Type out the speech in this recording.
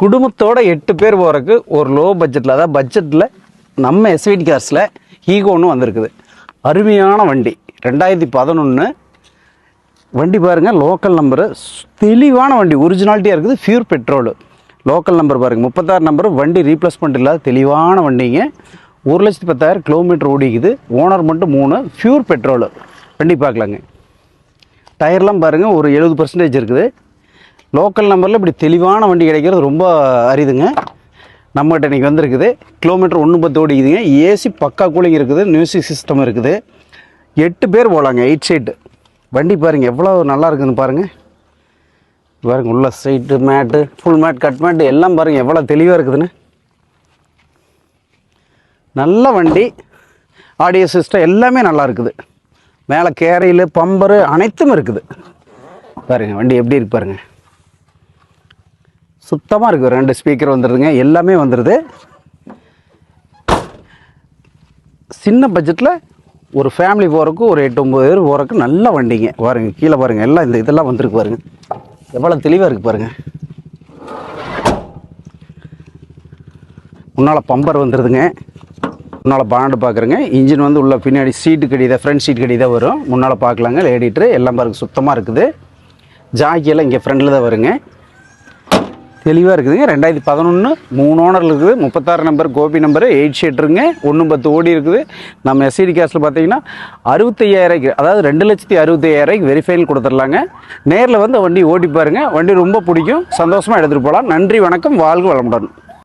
குடும்பத்தோட எட்டு பேர் போகிறக்கு ஒரு லோ பட்ஜெட்டில் அதாவது பட்ஜெட்டில் நம்ம எஸ்விடி கார்ஸில் ஈகோன்னு வந்திருக்குது. அருமையான வண்டி. ரெண்டாயிரத்தி பதினொன்று வண்டி பாருங்கள் லோக்கல் நம்பரு தெளிவான வண்டி ஒரிஜினாலிட்டியாக இருக்குது ஃபியூர் பெட்ரோலு லோக்கல் நம்பர் பாருங்கள் முப்பத்தாறு நம்பர் வண்டி ரீப்ளேஸ்மெண்ட் இல்லாத தெளிவான வண்டிங்க. ஒரு லட்சத்தி பத்தாயிரம் கிலோமீட்டர் ஓடிக்குது. ஓனர் மட்டும் மூணு ஃபியூர் பெட்ரோலு வண்டி பார்க்கலாங்க. டயர்லாம் பாருங்கள் ஒரு எழுபது பர்சன்டேஜ் இருக்குது. லோக்கல் நம்பரில் இப்படி தெளிவான வண்டி கிடைக்கிறது ரொம்ப அரிதுங்க. நம்மகிட்ட இன்றைக்கி வந்திருக்குது. கிலோமீட்டர் ஒன்று பத்து ஓடிக்குதுங்க. ஏசி பக்கா கூலிங் இருக்குது. மியூசிக் சிஸ்டம் இருக்குது. எட்டு பேர் போகலாங்க எயிட் சைட்டு வண்டி பாருங்கள் எவ்வளோ நல்லா இருக்குதுன்னு பாருங்கள் பாருங்கள் உள்ள side mat full mat cut mat எல்லாம் பாருங்கள் எவ்வளோ தெளிவாக இருக்குதுன்னு. நல்ல வண்டி. ஆடியோ சிஸ்டம் எல்லாமே நல்லா இருக்குது. மேலே கேரையில் பம்பரு அனைத்தும் இருக்குது. பாருங்க வண்டி எப்படி இருக்கு பாருங்கள் சுத்தமாக இருக்குது ரெண்டு ஸ்பீக்கர் வந்துடுதுங்க எல்லாமே வந்துடுது சின்ன பட்ஜெட்டில் ஒரு ஃபேமிலி போகிறக்கு ஒரு எட்டு ஒம்பது பேர் போகிறக்கு நல்ல வண்டிங்க. பாருங்க கீழே பாருங்கள் எல்லாம் இந்த இதெல்லாம் வந்திருக்கு பாருங்க. எவ்வளோ தெளிவாக இருக்குது பாருங்க. முன்னால் பம்பர் வந்துடுதுங்க முன்னால் பாண்டு பார்க்குறேங்க இன்ஜின் வந்து உள்ள பின்னாடி சீட்டு கடி ஃப்ரண்ட் சீட் கடி தான் வரும். முன்னால் பார்க்கலாங்க லேடிட்ரு எல்லாம் பாருங்க சுத்தமாக இருக்குது. ஜாக்கியெல்லாம் இங்கே ஃப்ரண்டில் தான் வருங்க. தெளிவாக இருக்குதுங்க ரெண்டாயிரத்தி பதினொன்று மூணு ஓனர் இருக்குது. முப்பத்தாறு நம்பர் கோபி நம்பரு எயிட் ஷீட்ருங்க ஒன்று பத்து ஓடி இருக்குது. நம்ம எஸ்சிடி கேஸில் பார்த்தீங்கன்னா அறுபத்தையாயிரூபாய்க்கு அதாவது ரெண்டு லட்சத்தி அறுபத்தையாயிரூபாய்க்கு வெரிஃபைல் கொடுத்துடலாங்க. நேரில் வந்து வண்டி ஓட்டி பாருங்கள் வண்டி ரொம்ப பிடிக்கும். சந்தோஷமாக எடுத்துகிட்டு போகலாம் நன்றி வணக்கம். வாழ்க வளமுடன்.